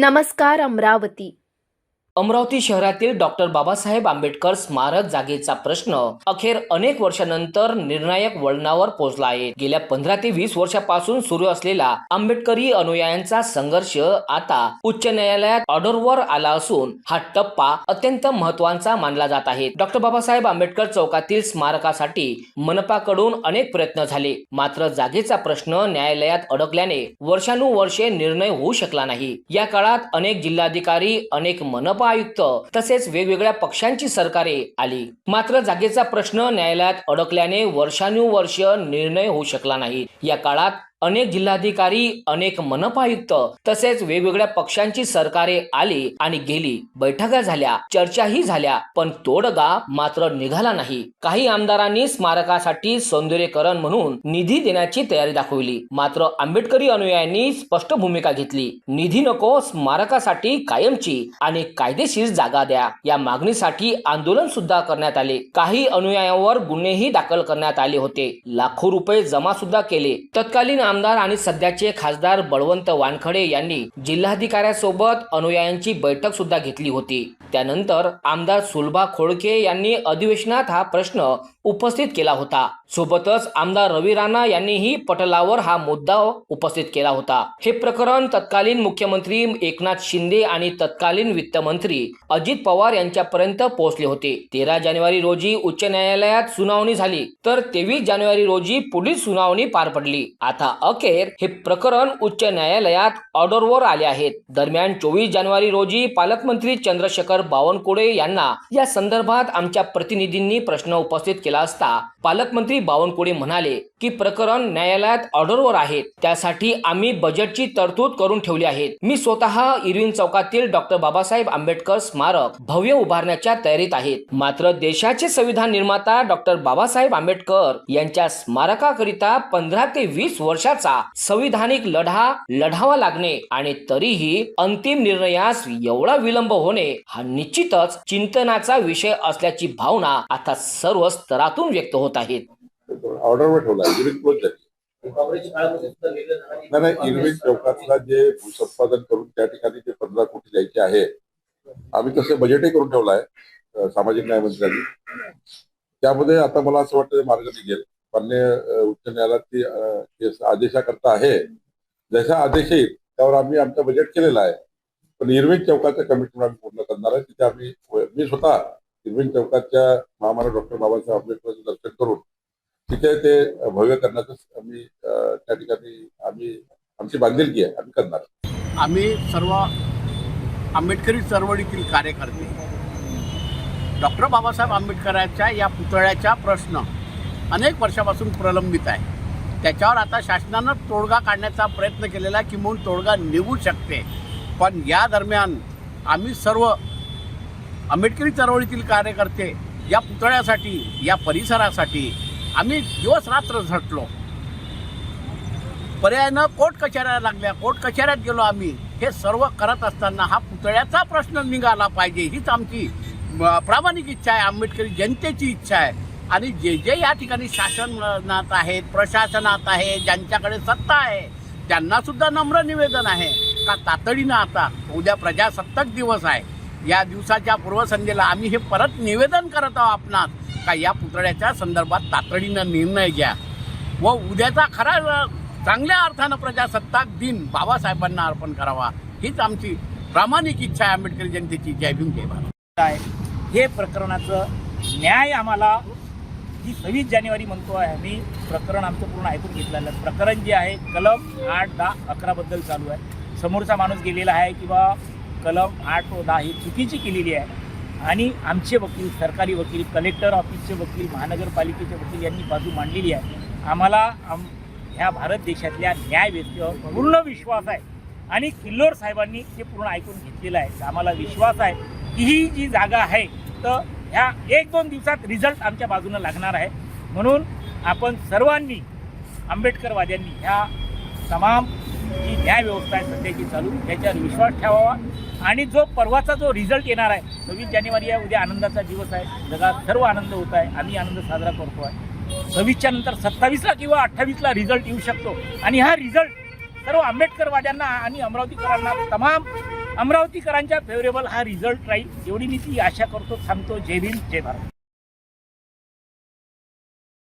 नमस्कार अमरावती. अमरावती शहरातील डॉक्टर बाबासाहेब आंबेडकर स्मारक जागेचा प्रश्न अखेर अनेक वर्षानंतर निर्णायक वळणावर पोहोचला आहे. गेल्या पंधरा ते वीस वर्षापासून सुरू असलेला आंबेडकरी अनुयायांचा संघर्ष आता उच्च न्यायालयात ऑर्डरवर आला असून हा टप्पा अत्यंत महत्त्वाचा मानला जात आहे. डॉक्टर बाबासाहेब आंबेडकर चौकातील स्मारकासाठी मनपाकडून अनेक प्रयत्न झाले. मात्र जागेचा प्रश्न न्यायालयात अडकल्याने वर्षानुवर्षे निर्णय होऊ शकला नाही. या काळात अनेक जिल्हाधिकारी अनेक मनपा आयुक्त तसेच वेगवेगळ्या पक्षांची सरकारे आली. मात्र जागेचा प्रश्न न्यायालयात अडकल्याने वर्षानुवर्ष निर्णय होऊ शकला नाही. या काळात अनेक जिल्हाधिकारी अनेक मनपायुक्त तसेच वेगवेगळ्या पक्षांची सरकारे आली आणि गेली. बैठका झाल्या चर्चाही झाल्या पण तोडगा मात्र निघाला नाही. काही आमदारांनी स्मारकासाठी सौंदर्यकरण म्हणून निधी देण्याची तयारी दाखवली. मात्र आंबेडकरी अनुयायांनी स्पष्ट भूमिका घेतली. निधी नको स्मारकासाठी कायमची आणि कायदेशीर जागा द्या. या मागणीसाठी आंदोलन सुद्धा करण्यात आले. काही अनुयायांवर गुन्हेही दाखल करण्यात आले होते. लाखो रुपये जमा सुद्धा केले. तत्कालीन आमदार आणि सध्याचे खासदार बळवंत वानखडे यांनी जिल्हाधिकाऱ्यासोबत अनुयायांची बैठक सुद्धा घेतली होती. त्यानंतर आमदार सुलभा खोडके यांनी अधिवेशनात हा प्रश्न उपस्थित केला होता. सोबतच आमदार रवी राणा यांनीही पटलावर हा मुद्दा उपस्थित केला होता. हे प्रकरण तत्कालीन मुख्यमंत्री एकनाथ शिंदे आणि तत्कालीन वित्तमंत्री अजित पवार यांच्यापर्यंत पोहोचले होते. तेरा जानेवारी रोजी उच्च न्यायालयात सुनावणी झाली तर तेवीस जानेवारी रोजी पुढील सुनावणी पार पडली. आता अखेर हे प्रकरण उच्च न्यायालयात ऑर्डरवर आले आहेत. दरम्यान चोवीस जानेवारी रोजी पालकमंत्री चंद्रशेखर बावनकुळे यांना या संदर्भात आमच्या प्रतिनिधींनी प्रश्न उपस्थित केला asta पालकमंत्री बावनकुळे म्हणाले की प्रकरण न्यायालयात ऑर्डरवर आहे. त्यासाठी आम्ही बजेटची तरतूद करून ठेवली आहे. मी स्वतः इरविन चौकातील डॉक्टर बाबासाहेब आंबेडकर स्मारक भव्य उभारण्याच्या तयारीत आहेत मात्र देशाचे संविधान निर्माता डॉक्टर बाबासाहेब आंबेडकर यांच्या स्मारकाकरिता पंधरा ते वीस वर्षाचा संविधानिक लढा लढावा लागणे आणि तरीही अंतिम निर्णयास एवढा विलंब होणे हा निश्चितच चिंतनाचा विषय असल्याची भावना आता सर्व स्तरातून व्यक्त होत आहेत. ऑर्डरवर ठेवला क्लोज झाली नाही नाही इरविन चौकातला जे भूसंपादन करून त्या ठिकाणी जे पंधरा कोटी द्यायचे आहे आम्ही तसे बजेटही करून ठेवलं आहे सामाजिक न्याय मंत्र्यांनी. त्यामध्ये आता मला असं वाटतं मार्ग निघेल. मान्य उच्च न्यायालयात ती आदेशाकरता आहे. जसा आदेश येईल त्यावर आम्ही आमचं बजेट केलेलं आहे. पण इरविन चौकाचं कमिटमेंट आम्ही पूर्ण करणार आहे. तिथे आम्ही मी स्वतः इरविन चौकाच्या महामानव डॉक्टर बाबासाहेब आंबेडकरांचं दर्शन करून तिथे ते भव्य करण्याचं आम्ही त्या ठिकाणी आम्ही आमची बांधिलकी आहे आम्ही करणार. आम्ही सर्व आंबेडकरी चळवळीतील कार्यकर्ते डॉक्टर बाबासाहेब आंबेडकरांच्या या पुतळ्याचा प्रश्न अनेक वर्षापासून प्रलंबित आहे त्याच्यावर आता शासनानं तोडगा काढण्याचा प्रयत्न केलेला आहे किंवा तोडगा निघू शकते. पण या दरम्यान आम्ही सर्व आंबेडकरी चळवळीतील कार्यकर्ते या पुतळ्यासाठी या परिसरासाठी आम्ही दिवस रात्र झटलो. पर्यायानं कोर्ट कचऱ्याला लागल्या. कोर्ट कचऱ्यात गेलो आम्ही. हे सर्व करत असताना हा पुतळ्याचा प्रश्न निघाला पाहिजे हीच आमची प्रामाणिक इच्छा आहे आंबेडकरी जनतेची इच्छा आहे. आणि जे जे या ठिकाणी शासनात आहेत प्रशासनात आहे ज्यांच्याकडे सत्ता आहे त्यांनासुद्धा नम्र निवेदन आहे. का तातडीनं आता उद्या प्रजासत्ताक दिवस आहे. या दिवसाच्या पूर्वसंध्येला आम्ही हे परत निवेदन करत आहोत आपणास का या पुतळ्याच्या संदर्भात तातडीनं निर्णय घ्या. व उद्याचा खरा चांगल्या अर्थानं प्रजासत्ताक दिन बाबासाहेबांना अर्पण करावा. हीच आमची प्रामाणिक इच्छा आहे. आंबेडकरी जनतेची. जय भीम जय भारत. आहे हे प्रकरणाचं न्याय आम्हाला जी सव्वीस जानेवारी म्हणतो आहे आम्ही प्रकरण आमचं पूर्ण ऐकून घेतलेलं आहे. प्रकरण जे आहे कलम आठ दहा अकराबद्दल चालू आहे. समोरचा माणूस गेलेला आहे किंवा कलम आठ व दहा ही चुकीची केलेली आहे. आणि आमचे वकील सरकारी वकील कलेक्टर ऑफिसचे वकील महानगरपालिकेचे वकील यांनी बाजू मांडलेली आहे. आम्हाला आम ह्या भारत देशातल्या न्याय व्यवस्थेवर पूर्ण विश्वास आहे. आणि किल्लोर साहेबांनी ते पूर्ण ऐकून घेतलेलं आहे. आम्हाला विश्वास आहे की ही जी जागा आहे तर ह्या एक दोन दिवसात रिझल्ट आमच्या बाजूनं लागणार आहे. म्हणून आपण सर्वांनी आंबेडकरवाद्यांनी ह्या तमाम की न्याय व्यवस्था आहे सध्याची चालू याच्यावर विश्वास ठेवावा. आणि जो परवाचा जो रिझल्ट येणार आहे सव्वीस जानेवारी आहे उद्या आनंदाचा दिवस आहे. जगात सर्व आनंद होत आहे. आम्ही आनंद साजरा करतो आहे. सव्वीसच्या नंतर सत्तावीसला किंवा अठ्ठावीसला रिझल्ट येऊ शकतो. आणि हा रिझल्ट सर्व आंबेडकरवाद्यांना आणि अमरावतीकरांना तमाम अमरावतीकरांच्या फेवरेबल हा रिझल्ट राहील. एवढी मी ती आशा करतो थांबतो. जय भीम जय भारत.